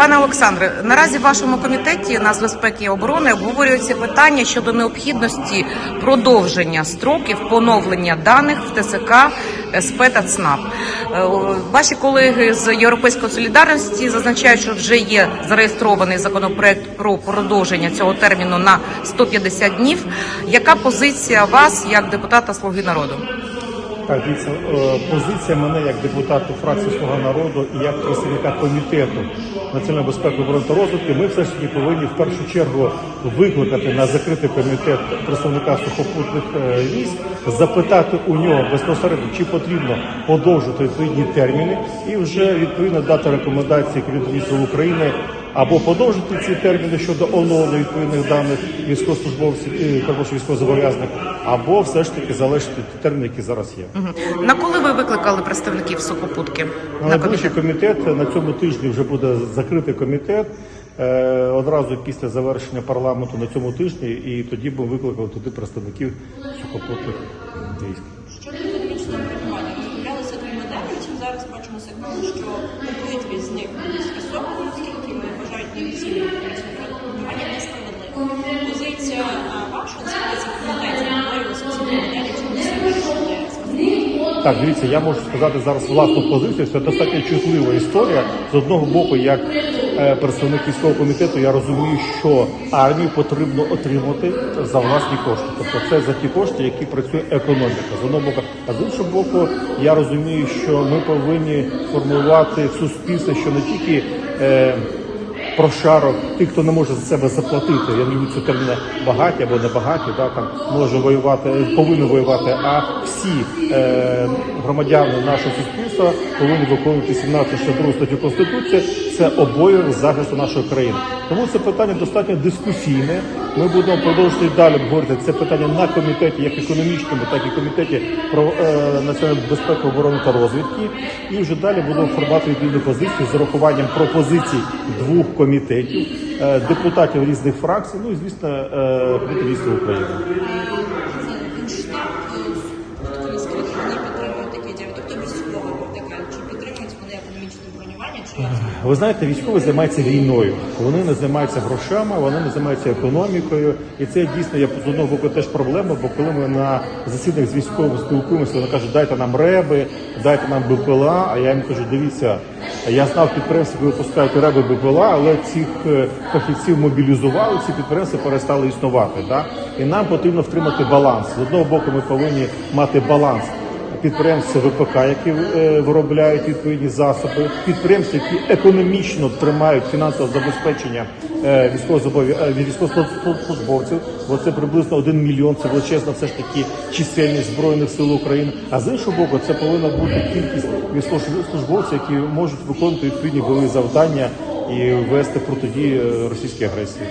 Пане Олександре, наразі в вашому комітеті нацбезпеки і оборони обговорюється питання щодо необхідності продовження строків поновлення даних в ТСК СП та ЦНАП. Е, Ваші колеги з Європейської солідарності зазначають, що вже є зареєстрований законопроект про продовження цього терміну на 150 днів. Яка позиція вас як депутата Слуги народу? Так, дивіться, е, позиція мене як депутата фракції Слуга народу і як представника комітету національної безпеки оборони та розвитку, ми все ж таки повинні в першу чергу викликати на закритий комітет представника сухопутних е, військ, запитати у нього безпосередньо, чи потрібно подовжити відповідні терміни, і вже відповідно дати рекомендації Кабінету України або подовжити ці терміни щодо оновлення відповідних даних військовослужбовців і також військовозобов'язаних, або все ж таки залишити ті терміни, які зараз є. Мгм. На коли ви викликали представників сухопутки? На найближчий комітет на цьому тижні вже буде закритий комітет. е, Одразу після завершення парламенту на цьому тижні, і тоді будемо викликали туди представників сухопутних військ. Щодо економічного бронювання, розроблялися дві моделі. Втім, зараз бачимо сигнали, що обидві з них Так, дивіться, я можу сказати зараз власну позицію. Це достатньо чутлива історія. З одного боку, як е, представник військового комітету, я розумію, що армію потрібно отримати за власні кошти. Тобто це за ті кошти, які працює економіка. З одного боку, а з іншого боку, я розумію, що ми повинні формувати в суспільстві, що не тільки. Е, прошарок тих, хто не може за себе заплатити. Я не люблю цю терміна багаті або небагаті, да, там може воювати, повинен воювати, а всі е, громадяни нашого суспільства повинні виконувати 17 2 статтю Конституції. Це обов'язок захисту нашої країни. Тому це питання достатньо дискусійне. Ми будемо продовжувати далі обговорити це питання на комітеті, як економічному, так і комітеті про е, національну безпеку, оборону та розвідки. І вже далі будемо формувати відповідну позицію з урахуванням пропозицій двох комітетів, е, депутатів різних фракцій, ну і звісно, е, України. Ви знаєте, військові займаються війною. Вони не займаються грошами, вони не займаються економікою. І це дійсно є з одного боку теж проблема, бо коли ми на засіданнях з військовими спілкуємося, вони кажуть, дайте нам реби, дайте нам БПЛА. А я їм кажу, дивіться, я знав підприємства, які випускають реби БПЛА, але цих е, фахівців мобілізували, ці підприємства перестали існувати. Да? І нам потрібно втримати баланс. З одного боку, ми повинні мати баланс підприємств ВПК, які е, виробляють відповідні засоби, підприємств, які економічно тримають фінансове забезпечення е, е, військовослужбовців, бо це приблизно 1 мільйон, це величезна все ж таки чисельність збройних сил України. А з іншого боку, це повинна бути кількість військовослужбовців, які можуть виконувати відповідні бойові завдання і вести протидії е, російській агресії.